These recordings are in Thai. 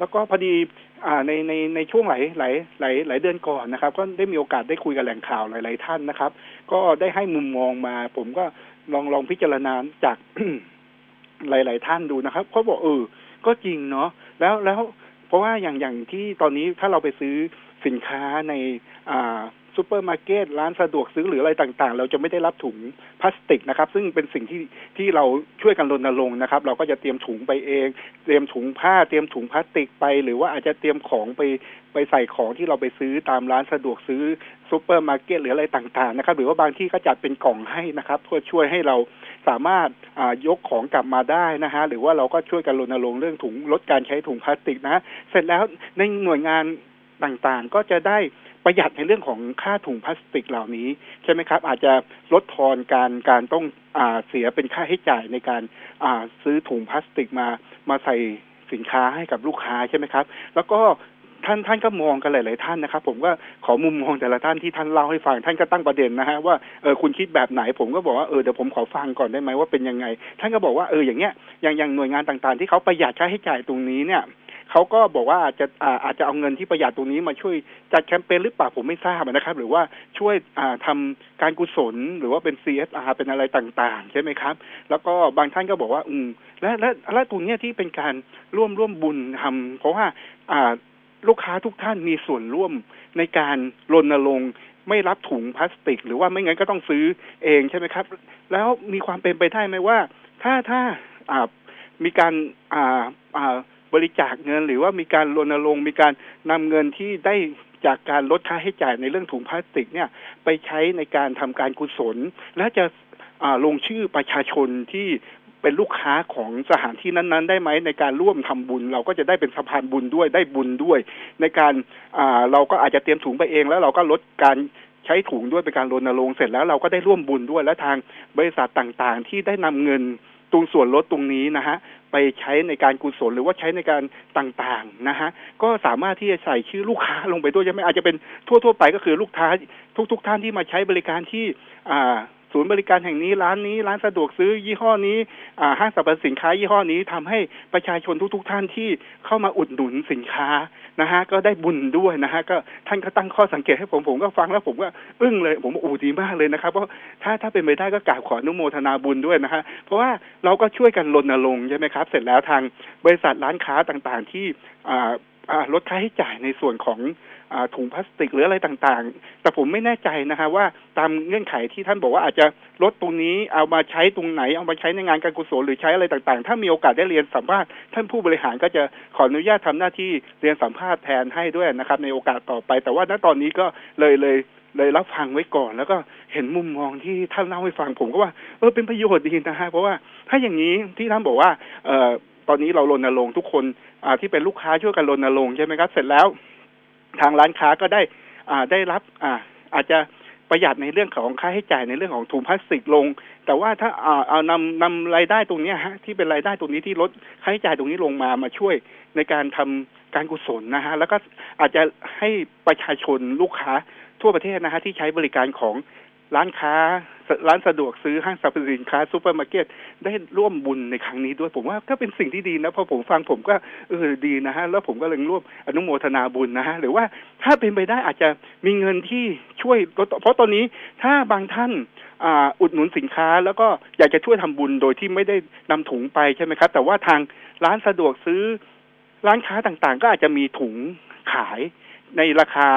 แล้วก็พอดีอ่าในในในช่วงหลายหลายหลายหลายเดือนก่อนนะครับ ก็ได้มีโอกาสได้คุยกับแหล่งข่าวหลาย ๆ ท่านนะครับ ก็ได้ให้มุมมองมา ผมก็ลองลองพิจารณาจากหลาย ๆ ท่านดูนะครับเขาบอกเออ ก็จริงเนาะแล้วแล้วเพราะว่าอย่างอย่างที่ตอนนี้ถ้าเราไปซื้อสินค้าในอ่า ซูเปอร์มาร์เก็ตร้านสะดวกซื้อหรืออะไรต่างๆ เราจะไม่ได้รับถุงพลาสติกนะครับ ซึ่งเป็นสิ่งที่ที่เราช่วยกันรณรงค์นะครับ เราก็จะเตรียมถุงไปเอง เตรียมถุงผ้าเตรียมถุงพลาสติกไป หรือว่าอาจจะเตรียมของไปไปใส่ของที่เราไปซื้อตามร้านสะดวกซื้อซูเปอร์มาร์เก็ตหรืออะไรต่างๆนะครับ หรือว่าบางที่ก็จัดเป็นกล่องให้นะครับเพื่อช่วยให้เราสามารถอ่ายกของกลับมาได้นะฮะหรือว่าเราก็ช่วยกันรณรงค์เรื่องถุงลดการใช้ถุงพลาสติกนะ เสร็จแล้วในหน่วยงานต่างๆ ก็จะได้ ประหยัดในเรื่องของค่าถุงพลาสติกเหล่านี้ใช่ไหมครับ อาจจะลดทอนการการต้องอเสียเป็นค่าใช้จ่ายในการซื้อถุงพลาสติกมามาใส่สินค้าให้กับลูกค้าใช่ไหมครับ แล้วก็ท่านท่านก็มองกันหลาย ๆ ท่านนะครับ ผมก็ขอมุมมองแต่ละท่านที่ท่านเล่าให้ฟัง ท่านก็ตั้งประเด็นนะฮะว่าเออคุณคิดแบบไหน ผมก็บอกว่าเออเดี๋ยวผมขอฟังก่อนได้ไหมว่าเป็นยังไง ท่านก็บอกว่าเอออย่างเงี้ยอย่างอย่างหน่วยงานต่าง ๆ ที่เขาประหยัดค่าใช้จ่ายตรงนี้เนี่ย เขาก็บอกว่าอาจจะอาจจะเอาเงินที่ประหยัดตรงนี้มาช่วยจัดแคมเปญหรือเปล่าผมไม่ทราบนะครับ หรือว่าช่วยอ่าทำการกุศลหรือว่าเป็น CSR เป็นอะไรต่างๆ ใช่ไหมครับ แล้วก็บางท่านก็บอกว่า อืมและและและตรงนี้ที่เป็นการร่วมร่วมบุญทำเพราะว่าอ่าลูกค้าทุกท่านมีส่วนร่วมในการรณรงค์ไม่รับถุงพลาสติก หรือว่าไม่งั้นก็ต้องซื้อเองใช่ไหมครับ แล้วมีความเป็นไปได้ไหมว่า ถ้าถ้าอ่ามีการอ่าอ่า บริจาคเงิน หรือว่ามีการรณรงค์มีการนำเงินที่ได้จากการลดค่าใช้จ่ายในเรื่องถุงพลาสติกเนี่ยไปใช้ในการทำการกุศล และจะลงชื่อประชาชนที่เป็นลูกค้าของสถานที่นั้น ๆ ได้ไหมในการร่วมทำบุญ เราก็จะได้เป็นสะพานบุญด้วยได้บุญด้วย ในการาเราก็อาจจะเตรียมถุงไปเอง แล้วเราก็ลดการใช้ถุงด้วยเป็นการรณรงค์เสร็จแล้วเราก็ได้ร่วมบุญด้วยและทางบริษัทต่างๆ ที่ได้นำเงิน ตรงส่วนลดตรงนี้นะฮะไปใช้ในการกุศลหรือว่าใช้ในการต่างๆนะฮะก็สามารถที่จะใส่ชื่อลูกค้าลงไปด้วยใช่ไหมอาจจะเป็นทั่วๆไปก็คือลูกค้าทุก ๆ ท่านที่มาใช้บริการที่อ่า ศูนย์บริการแห่งนี้ร้านนี้ร้านสะดวกซื้อยี่ห้อนี้ห้างสรรพสินค้ายี่ห้อนี้ทำให้ประชาชนทุก ๆ ท่านที่เข้ามาอุดหนุนสินค้านะฮะก็ได้บุญด้วยนะฮะก็ท่านก็ตั้งข้อสังเกตให้ผมผมก็ฟังแล้วผมก็อึ้งเลยผมว่าอู้ดีมากเลยนะครับเพราะถ้าถ้าเป็นไปได้ก็กราบขออนุโมทนาบุญด้วยนะฮะเพราะว่าเราก็ช่วยกันรณรงค์ใช่ไหมครับ เสร็จแล้วทางบริษัทร้านค้าต่างๆที่อ่าลดค่าใช้จ่ายในส่วนของ ถุงพลาสติกหรืออะไรต่างๆ แต่ผมไม่แน่ใจนะคะว่าตามเงื่อนไขที่ท่านบอกว่าอาจจะลดตรงนี้เอามาใช้ตรงไหน เอามาใช้ในงานการกุศลหรือใช้อะไรต่างๆ ถ้ามีโอกาสได้เรียนสัมภาษณ์ท่านผู้บริหารก็จะขออนุญาตทำหน้าที่เรียนสัมภาษณ์แทนให้ด้วยนะครับ ในโอกาสต่อไป แต่ว่าณตอนนี้ก็เลยเลยเลยรับฟังไว้ก่อน แล้วก็เห็นมุมมองที่ท่านเล่าให้ฟังผมก็ว่าเออเป็นประโยชน์ดีนะฮะเพราะว่าถ้าอย่างนี้ที่ท่านบอกว่าเอ่อตอนนี้เรารณรงค์ทุกคนอ่าที่เป็นลูกค้าช่วยกันรณรงค์ใช่ไหมครับ เสร็จแล้ว ทางร้านค้าก็ได้ได้รับอาอาจจะประหยัดในเรื่องของค่าใช้จ่ายในเรื่องของถุงพลาสติกลง แต่ว่าถ้าอ่าเอานำนำรายได้ตรงนี้ฮะที่เป็นรายได้ตรงนี้ที่ลดค่าใช้จ่ายตรงนี้ลงมามาช่วยในการทำการกุศลนะฮะแล้วก็อาจจะให้ประชาชนลูกค้าทั่วประเทศนะฮะที่ใช้บริการของร้านค้า ร้านสะดวกซื้อห้างสรรพสินค้าซูเปอร์มาร์เก็ตได้ร่วมบุญในครั้งนี้ด้วยผมว่าก็เป็นสิ่งที่ดีนะพอผมฟังผมก็เออดีนะฮะแล้วผมก็เลยร่วมอนุโมทนาบุญนะฮะหรือว่าถ้าเป็นไปได้อาจจะมีเงินที่ช่วยเพราะตอนนี้ถ้าบางท่านอุดหนุนสินค้าแล้วก็อยากจะช่วยทำบุญโดยที่ไม่ได้นำถุงไปใช่ไหมครับ แต่ว่าทางร้านสะดวกซื้อร้านค้าต่างๆ ก็อาจจะมีถุงขายในราคา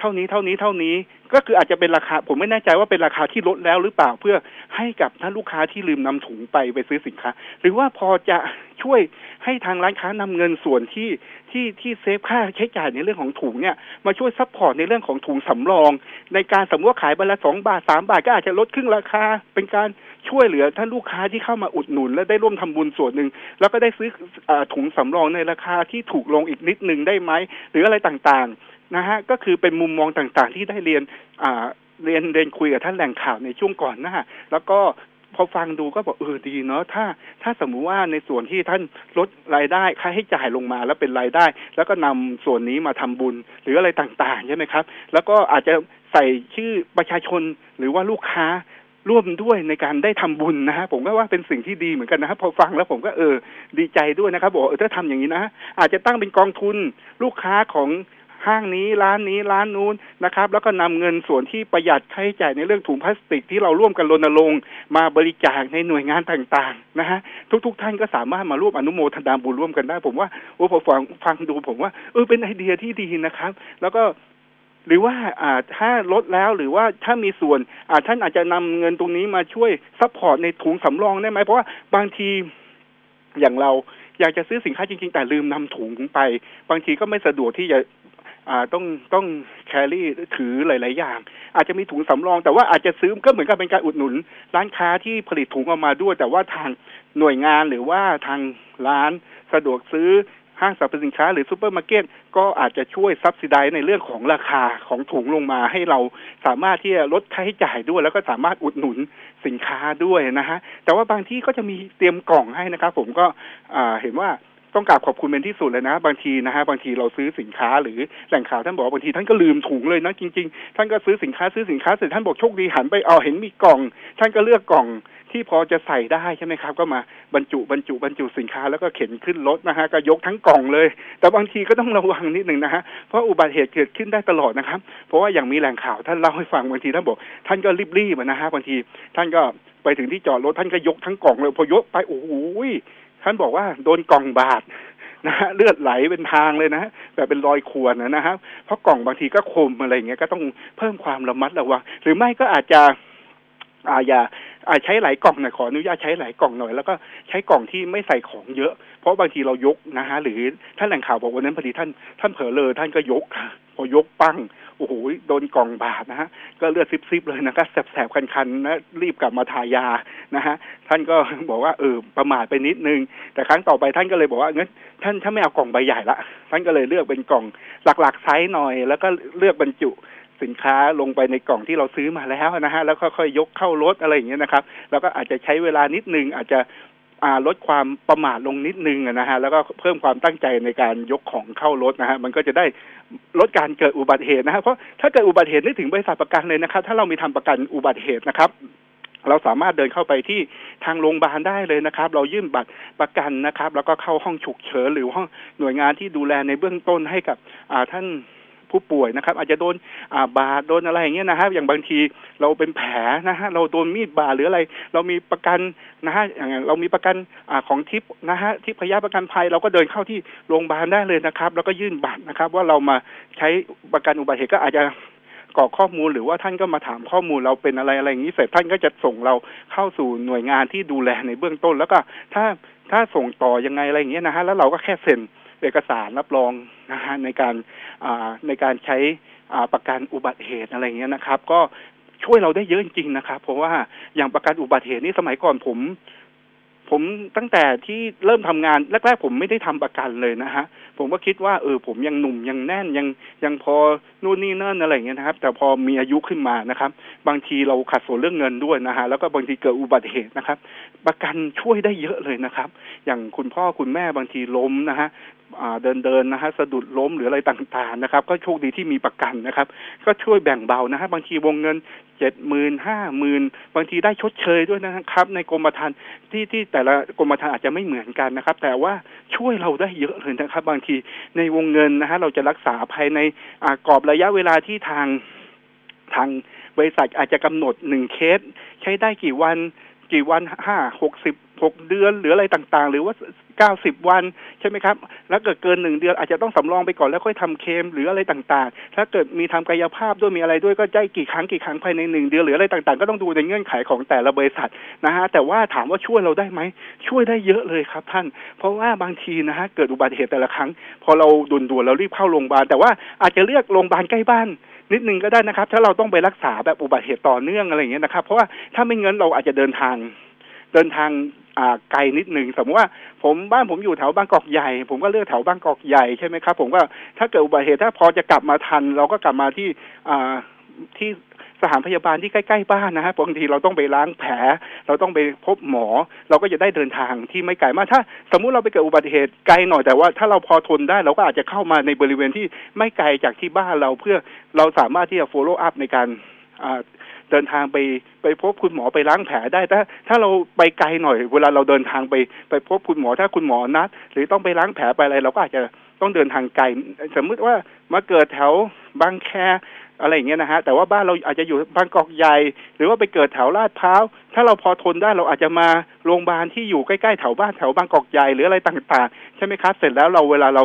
เท่านี้เท่านี้เท่านี้ ก็คืออาจจะเป็นราคาผมไม่แน่ใจว่าเป็นราคาที่ลดแล้วหรือเปล่าเพื่อให้กับท่านลูกค้าที่ลืมนำถุงไปไปซื้อสินค้า หรือว่าพอจะช่วยให้ทางร้านค้านำเงินส่วนที่ที่ที่เซฟค่าใช้จ่ายในเรื่องของถุงเนี่ยมาช่วยซัพพอร์ตในเรื่องของถุงสำรอง ในการสมมติว่าขายใบละสองบาทสามบาทก็อาจจะลดครึ่งราคา เป็นการช่วยเหลือท่านลูกค้าที่เข้ามาอุดหนุน และได้ร่วมทำบุญส่วนหนึ่งแล้วก็ได้ซื้ออถุงสำรองในราคาที่ถูกลงอีกนิดหนึ่งได้ไหมหรืออะไรต่างๆ นะฮะก็คือเป็นมุมมองต่างๆ ที่ได้เรียนอ่าเรียนเรียนคุยกับท่านแหล่งข่าวในช่วงก่อนหน้าแล้วก็พอฟังดูก็บอกเออดีเนาะถ้า ถ้าสมมุติว่าในส่วนที่ท่านลดรายได้ค่าให้จ่ายลงมาแล้วเป็นรายได้ แล้วก็นำส่วนนี้มาทำบุญหรืออะไรต่างๆใช่ไหมครับ แล้วก็อาจจะใส่ชื่อประชาชนหรือว่าลูกค้าร่วมด้วยในการได้ทำบุญนะฮะผมก็ว่าเป็นสิ่งที่ดีเหมือนกันนะครับพอฟังแล้วผมก็เออดีใจด้วยนะครับบอกเออถ้าทำอย่างนี้นะอาจจะตั้งเป็นกองทุนลูกค้าของ ห้างนี้ร้านนี้ร้านนู้นนะครับ แล้วก็นำเงินส่วนที่ประหยัดค่าใช้จ่ายในเรื่องถุงพลาสติกที่เราร่วมกันรณรงค์มาบริจาคในหน่วยงานต่างๆนะฮะทุกๆท่านก็สามารถมาร่วมอนุโมทนาบุญร่วมกันได้ ผมว่าโอ้พอฟังฟังดูผมว่าเออเป็นไอเดียที่ดีนะครับ แล้วก็หรือว่าอ่าถ้าลดแล้วหรือว่าถ้ามีส่วนอ่าท่านอาจจะนำเงินตรงนี้มาช่วยซัพพอร์ตในถุงสำรองได้ไหมเพราะว่าบางทีอย่างเราอยากจะซื้อสินค้าจริงๆ แต่ลืมนำถุงไป บางทีก็ไม่สะดวกที่จะ ต้องต้องแครี่ถือหลาย ๆ อย่าง อาจจะมีถุงสำรอง แต่ว่าอาจจะซื้อก็เหมือนกับเป็นการอุดหนุน ร้านค้าที่ผลิตถุงออกมาด้วย แต่ว่าทางหน่วยงานหรือว่าทางร้านสะดวกซื้อห้างสรรพสินค้าหรือซูเปอร์มาร์เก็ตก็อาจจะช่วยซับซิไดในเรื่องของราคาของถุงลงมาให้เราสามารถที่จะลดค่าใช้จ่ายด้วย แล้วก็สามารถอุดหนุนสินค้าด้วยนะฮะแต่ว่าบางที่ก็จะมีเตรียมกล่องให้นะครับ ผมก็อ่าเห็นว่า ต้องกราบขอบคุณเป็นที่สุดเลยนะ บางทีนะฮะบางทีเราซื้อสินค้าหรือแหล่งข่าวท่านบอกบางทีท่านก็ลืมถุงเลยนะจริงๆ ท่านก็ซื้อสินค้าซื้อสินค้าเสร็จท่านบอกโชคดีหันไปเอาเห็นมีกล่อง ท่านก็เลือกกล่องที่พอจะใส่ได้ใช่ไหมครับ ก็มาบรรจุบรรจุบรรจุสินค้าแล้วก็เข็นขึ้นรถนะฮะก็ยกทั้งกล่องเลย แต่บางทีก็ต้องระวังนิดหนึ่งนะฮะเพราะอุบัติเหตุเกิดขึ้นได้ตลอดนะครับ เพราะว่าอย่างมีแหล่งข่าวท่านเล่าให้ฟังบางทีท่านบอกท่านก็รีบๆนะฮะบางทีท่านก็ไปถึงที่จอดรถท่านก็ยกทั้งกล่องเลยพอยกไปโอ้โห ท่านบอกว่าโดนกล่องบาดนะฮะเลือดไหลเป็นทางเลยนะแบบเป็นรอยข่วนนะนะฮะเพราะกล่องบางทีก็คมอะไรเงี้ยก็ต้องเพิ่มความระมัดระวังหรือไม่ก็อาจจะอาอย่าอาใช้หลายกล่องหน่อยขออนุญาตใช้หลายกล่องหน่อยแล้วก็ใช้กล่องที่ไม่ใส่ของเยอะ เพราะบางทีเรายกนะฮะหรือท่านแหล่งข่าวบอกวันนั้นพอดีท่านท่านเผลอเลยท่านก็ยก พอยกปั้งโอ้โหโดนกล่องบาดนะฮะก็เลือดซิบๆเลยนะครับแสบๆคันๆนะรีบกลับมาทายานะฮะท่านก็บอกว่าเออประมาทไปนิดนึง แต่ครั้งต่อไปท่านก็เลยบอกว่างั้นท่านถ้าไม่เอากล่องใบใหญ่ละท่านก็เลยเลือกเป็นกล่องหลักๆไซส์หน่อย แล้วก็เลือกบรรจุสินค้าลงไปในกล่องที่เราซื้อมาแล้วนะฮะแล้วค่อยๆยกเข้ารถอะไรอย่างเงี้ยนะครับ แล้วก็อาจจะใช้เวลานิดนึงอาจจะ ลดความประมาทลงนิดนึงนะฮะแล้วก็เพิ่มความตั้งใจในการยกของเข้ารถนะฮะมันก็จะได้ลดการเกิดอุบัติเหตุนะฮะเพราะถ้าเกิดอุบัติเหตุนึกถึงบริษัทประกันเลยนะครับ ถ้าเรามีทำประกันอุบัติเหตุนะครับเราสามารถเดินเข้าไปที่ทางโรงพยาบาลได้เลยนะครับ เรายื่นบัตรประกันนะครับ แล้วก็เข้าห้องฉุกเฉินหรือห้องหน่วยงานที่ดูแลในเบื้องต้นให้กับท่าน ผู้ป่วยนะครับ อาจจะโดนาบาดโดนอะไรอย่างเงี้ยนะครับอย่างบางทีเราเป็นแผลนะฮะเราโดนมีดบาดหรืออะไร เรามีประกันนะฮะอย่างเรามีประกันอของทิปนะฮะที่พยาประกันภัยเราก็เดินเข้าที่โรงพยาบาลได้เลยนะครับ แล้วก็ยื่นบัตรนะครับ ว่าเรามาใช้ประกันอุบัติเหตุก็อาจจะกรอกข้อมูลหรือว่าท่านก็มาถามข้อมูลเราเป็นอะไรอะไรอย่างนี้เสร็จท่านก็จะส่งเราเข้าสู่หน่วยงานที่ดูแลในเบื้องต้น แล้วก็ถ้าถ้าส่งต่อยังไงอะไรอย่างเงี้ยนะฮะแล้วเราก็แค่เซ็น เอกสารรับรองนะฮะในการในการใช้ประกันอุบัติเหตุอะไรเงี้ยนะครับ ก็ช่วยเราได้เยอะจริงๆนะครับ เพราะว่าอย่างประกันอุบัติเหตุนี่สมัยก่อนผม ผมตั้งแต่ที่เริ่มทำงานแรกๆผมไม่ได้ทำประกันเลยนะฮะ ผมก็คิดว่าเออผมยังหนุ่มยังแน่นยังยังพอนู่นนี่นั่นอะไรเงี้ยนะครับ แต่พอมีอายุขึ้นมานะครับ บางทีเราขัดสนเรื่องเงินด้วยนะฮะแล้วก็บางทีเกิดอุบัติเหตุนะครับ ประกันช่วยได้เยอะเลยนะครับ อย่างคุณพ่อคุณแม่บางทีล้มนะฮะเดินเดินนะฮะสะดุดล้มหรืออะไรต่างๆนะครับ ก็โชคดีที่มีประกันนะครับ ก็ช่วยแบ่งเบานะฮะบางทีวงเงิน เจ็ดหมื่นห้าหมื่นบางทีได้ชดเชยด้วยนะครับ ในกรมธรรม์ที่ที่แต่ละกรมธรรม์อาจจะไม่เหมือนกันนะครับ แต่ว่าช่วยเราได้เยอะเลยนะครับ บางทีในวงเงินนะฮะเราจะรักษาภายในอากรอบระยะเวลาที่ทางทางบริษัทอาจจะกำหนดหนึ่งเคส ใช้ได้กี่วันกี่วันห้าหกสิบ หกเดือนหรืออะไรต่างๆ หรือว่าเก้าสิบวันใช่ไหมครับ แล้วเกิดเกินหนึ่งเดือนอาจจะต้องสำรองไปก่อนแล้วค่อยทำเคมหรืออะไรต่างๆ ถ้าเกิดมีทำกายภาพด้วยมีอะไรด้วยก็ได้กี่ครั้งกี่ครั้งภายในหนึ่งเดือนหรืออะไรต่างๆ ก็ต้องดูในเงื่อนไขของแต่ละบริษัทนะฮะแต่ว่าถามว่าช่วยเราได้ไหมช่วยได้เยอะเลยครับท่าน เพราะว่าบางทีนะฮะเกิดอุบัติเหตุแต่ละครั้ง พอเราด่วนๆเรารีบเข้าโรงพยาบาลแต่ว่าอาจจะเลือกโรงพยาบาลใกล้บ้านนิดนึงก็ได้นะครับ ถ้าเราต้องไปรักษาแบบอุบัติเหตุต่อเนื่องอะไรอย่างเงี้ยนะครับ เพราะว่าถ้าไม่งั้นเราอาจจะเดินทางเดินทาง ไกลนิดหนึ่งสมมติว่าผมบ้านผมอยู่แถวบางกอกใหญ่ ผมก็เลือกแถวบางกอกใหญ่ใช่ไหมครับ ผมก็ถ้าเกิดอุบัติเหตุถ้าพอจะกลับมาทัน เราก็กลับมาที่อ่าที่สถานพยาบาลที่ใกล้ๆบ้านนะฮะบางทีเราต้องไปล้างแผล เราต้องไปพบหมอ เราก็จะได้เดินทางที่ไม่ไกลมาก ถ้า สมมุติเราไปเกิดอุบัติเหตุไกลหน่อยแต่ว่าถ้าเราพอทนได้เราก็อาจจะเข้ามาในบริเวณที่ไม่ไกลจากที่บ้านเราเพื่อเราสามารถที่จะ follow up ในการอ่า เดินทางไปไปพบคุณหมอไปล้างแผลได้ถ้าถ้าเราไปไกลหน่อย เวลาเราเดินทางไปไปพบคุณหมอถ้าคุณหมอนัด หรือต้องไปล้างแผลไปอะไรเราก็อาจจะต้องเดินทางไกล สมมุติว่ามาเกิดแถวบางแคอะไรอย่างเงี้ยนะฮะแต่ว่าบ้านเราอาจจะอยู่บางกอกใหญ่ หรือว่าไปเกิดแถวลาดพร้าวถ้าเราพอทนได้เราอาจจะมาโรงพยาบาลที่อยู่ใกล้ๆแถวบ้านแถวบางกอกใหญ่หรืออะไรต่างๆ ใช่ไหมครับ เสร็จแล้วเราเวลาเรา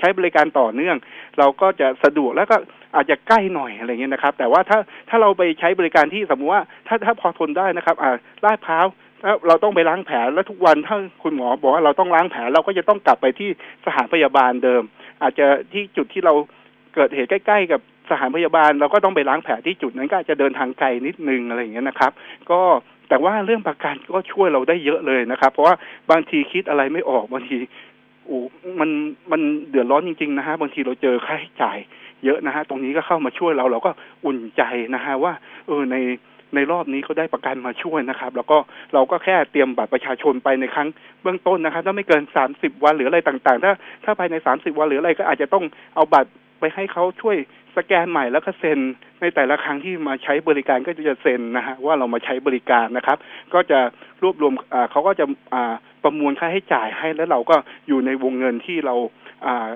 ใช้บริการต่อเนื่อง เราก็จะสะดวกแล้วก็อาจจะใกล้หน่อยอะไรเงี้ยนะครับ แต่ว่าถ้าถ้าเราไปใช้บริการที่สมมติว่าถ้าถ้าพอทนได้นะครับ อ่าลาดพร้าวแล้วเราต้องไปล้างแผลแล้วทุกวันถ้าคุณหมอบอกว่าเราต้องล้างแผลเราก็จะต้องกลับไปที่สถานพยาบาลเดิม อาจจะที่จุดที่เราเกิดเหตุใกล้ ๆ กับสถานพยาบาล เราก็ต้องไปล้างแผลที่จุดนั้นก็อาจจะเดินทางไกลนิดนึงอะไรอย่างเงี้ยนะครับ ก็แต่ว่าเรื่องประกันก็ช่วยเราได้เยอะเลยนะครับ เพราะว่าบางทีคิดอะไรไม่ออกบางที โอ้มันมันเดือดร้อนจริงๆนะฮะบางทีเราเจอค่าใช้จ่าย เยอะนะฮะตรงนี้ก็เข้ามาช่วยเราเราก็อุ่นใจนะฮะว่า เออในในรอบนี้เขาได้ประกันมาช่วยนะครับ แล้วก็เราก็แค่เตรียมบัตรประชาชนไปในครั้งเบื้องต้นนะครับ ถ้าไม่เกินสามสิบวันหรืออะไรต่างๆ ถ้าถ้าภายในสามสิบวันหรืออะไรก็อาจจะต้องเอาบัตรไปให้เขาช่วยสแกนใหม่แล้วก็เซ็นในแต่ละครั้งที่มาใช้บริการก็จะเซ็นนะฮะว่าเรามาใช้บริการนะครับ ก็จะรวบรวมอ่าเขาก็จะอ่า ประมวลค่าให้จ่ายให้แล้วเราก็อยู่ในวงเงินที่เราอ่า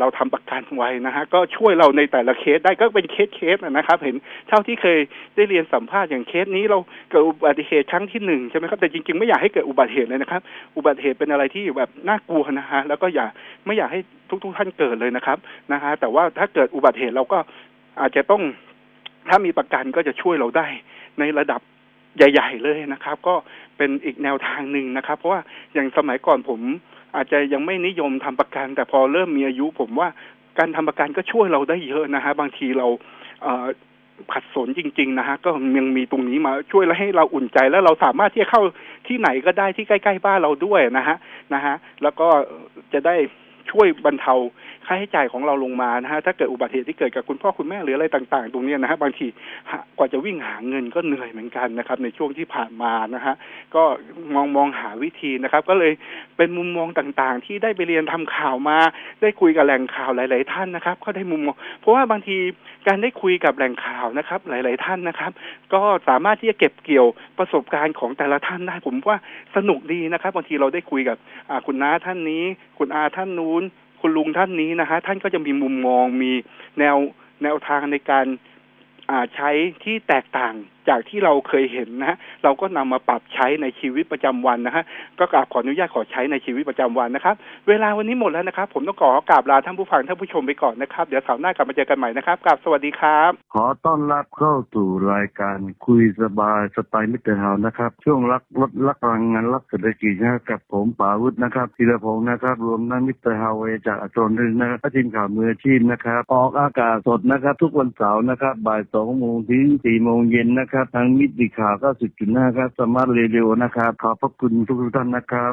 เราทำประกันไว้นะฮะก็ช่วยเราในแต่ละเคสได้ก็เป็นเคสเคสนะครับ เห็นเท่าที่เคยได้เรียนสัมภาษณ์อย่างเคสนี้เราเกิดอุบัติเหตุครั้งที่หนึ่งใช่ไหมครับแต่จริงๆไม่อยากให้เกิดอุบัติเหตุเลยนะครับ อุบัติเหตุเป็นอะไรที่แบบน่ากลัวนะฮะแล้วก็อย่าไม่อยากให้ทุก ๆ ท่านเกิดเลยนะครับนะฮะแต่ว่าถ้าเกิดอุบัติเหตุเราก็อาจจะต้องถ้ามีประกันก็จะช่วยเราได้ในระดับ ใหญ่ ๆ เลยนะครับ ก็เป็นอีกแนวทางหนึ่งนะครับ เพราะว่าอย่างสมัยก่อนผมอาจจะยังไม่นิยมทำประกัน แต่พอเริ่มมีอายุผมว่าการทำประกันก็ช่วยเราได้เยอะนะฮะบางทีเราเขัดสนจริง ๆ นะฮะก็ยังมีตรงนี้มาช่วยแล้วให้เราอุ่นใจแล้วเราสามารถที่จะเข้าที่ไหนก็ได้ที่ใกล้ ๆ บ้านเราด้วยนะฮะนะฮะแล้วก็จะได้ ช่วยบรรเทาค่าใช้จ่ายของเราลงมานะฮะถ้าเกิดอุบัติเหตุที่เกิดกับคุณพ่อคุณแม่หรืออะไรต่าง ๆ ตรงนี้นะฮะบางทีกว่าจะวิ่งหาเงินก็เหนื่อยเหมือนกันนะครับ ในช่วงที่ผ่านมานะฮะก็มองมองหาวิธีนะครับ ก็เลยเป็นมุมมองต่างๆ ที่ได้ไปเรียนทำข่าวมา ได้คุยกับแหล่งข่าวหลาย ๆ ท่านนะครับ ก็ได้มุมมองเพราะว่าบางทีการได้คุยกับแหล่งข่าวนะครับ หลาย ๆ ท่านนะครับ ก็สามารถที่จะเก็บเกี่ยวประสบการณ์ของแต่ละท่านได้ผมว่าสนุกดีนะครับบางทีเราได้คุยกับคุณน้าท่านนี้ คุณอาท่านนู้น คุณลุงท่านนี้นะฮะท่านก็จะมีมุมมองมีแนวแนวทางในการอ่าใช้ที่แตกต่างจากที่เราเคยเห็นนะฮะเราก็นำมาปรับใช้ในชีวิตประจำวันนะฮะก็กราบขออนุญาตขอใช้ในชีวิตประจำวันนะครับ เวลาวันนี้หมดแล้วนะครับ ผมต้องขอกราบลาท่านผู้ฟังท่านผู้ชมไปก่อนนะครับ เดี๋ยวเสาร์หน้ากลับมาเจอกันใหม่นะครับกราบสวัสดีครับ ขอต้อนรับเข้าสู่รายการคุยสบายสไตล์มิตรเฮานะครับ ช่วงรักลดรักพลังงานรักเศรษฐกิจนะครับกับผมป่าวุฒินะครับธีรพงศ์นะครับ รวมทั้งมิตรเฮาเวจากอัจฉรนึงนะครับทีมข่าวมืออาชีพนะครับ ออกอากาศสดนะครับ ทุกวันเสาร์นะครับบ่ายสองโมงถึงสี่โมงเย็นนะครับทางมิติข่าวก็สุดจุดหน้าครับสมาร์ทเรดิโอนะครับ ขอบพระคุณทุกท่านนะครับ